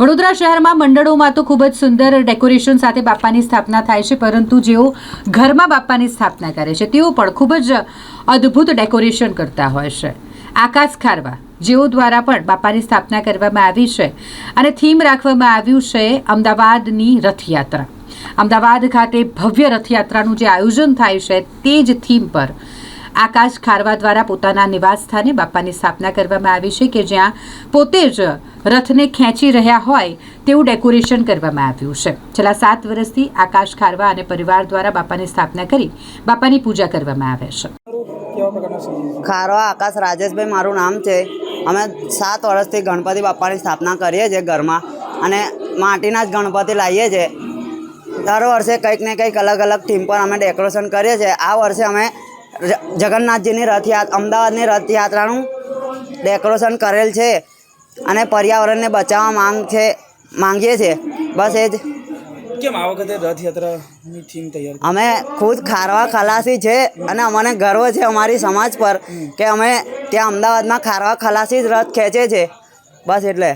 વડોદરા શહેરમાં મંડળોમાં તો ખૂબ જ સુંદર ડેકોરેશન સાથે બાપાની સ્થાપના થાય છે, પરંતુ જેઓ ઘરમાં બાપાની સ્થાપના કરે છે, તેઓ પણ ખૂબ જ અદ્ભુત ડેકોરેશન કરતા હોય છે. આકાશ ખારવા, જેઓ દ્વારા પણ બાપાની સ્થાપના કરવામાં આવી છે અને થીમ રાખવામાં આવ્યું છે, અમદાવાદની રથયાત્રા. અમદાવાદ ખાતે ભવ્ય રથયાત્રાનું જે આયોજન થાય છે, તે જ થીમ પર આકાશ ખારવા દ્વારા પોતાના નિવાસ સ્થાને બાપાની સ્થાપના કરવામાં આવી છે કે જ્યાં પોતે જ રથને ખેંચી રહ્યા હોય તેવું ડેકોરેશન કરવામાં આવ્યું છે. છેલ્લા સાત વર્ષથી આકાશ ખારવા અને પરિવાર દ્વારા બાપાની સ્થાપના કરી બાપાની પૂજા કરવામાં આવે છે. ખારવા, આકાશ, રાજેશભાઈ મારું નામ છે. અમે સાત વર્ષથી ગણપતિ બાપાની સ્થાપના કરીએ છીએ ઘરમાં અને માટીના જ ગણપતિ લાવીએ છીએ. દર વર્ષે કંઈક ને કંઈક અલગ અલગ થીમ પર અમે ડેકોરેશન કરીએ છીએ. આ વર્ષે અમે જગન્નાથજીની રથયાત્રા અમદાવાદની રથયાત્રાનું ડેકોરેશન કરેલ છે અને પર્યાવરણને બચાવવા માંગ છે માંગીએ છીએ. બસ એ જ. કેમ આ વખતે રથયાત્રાની થીમ તૈયાર અમે ખુદ ખારવા ખલાસી છે અને અમને ગર્વ છે અમારી સમાજ પર કે અમે ત્યાં અમદાવાદમાં ખારવા ખલાસી જ રથ ખેંચે છે. બસ એટલે.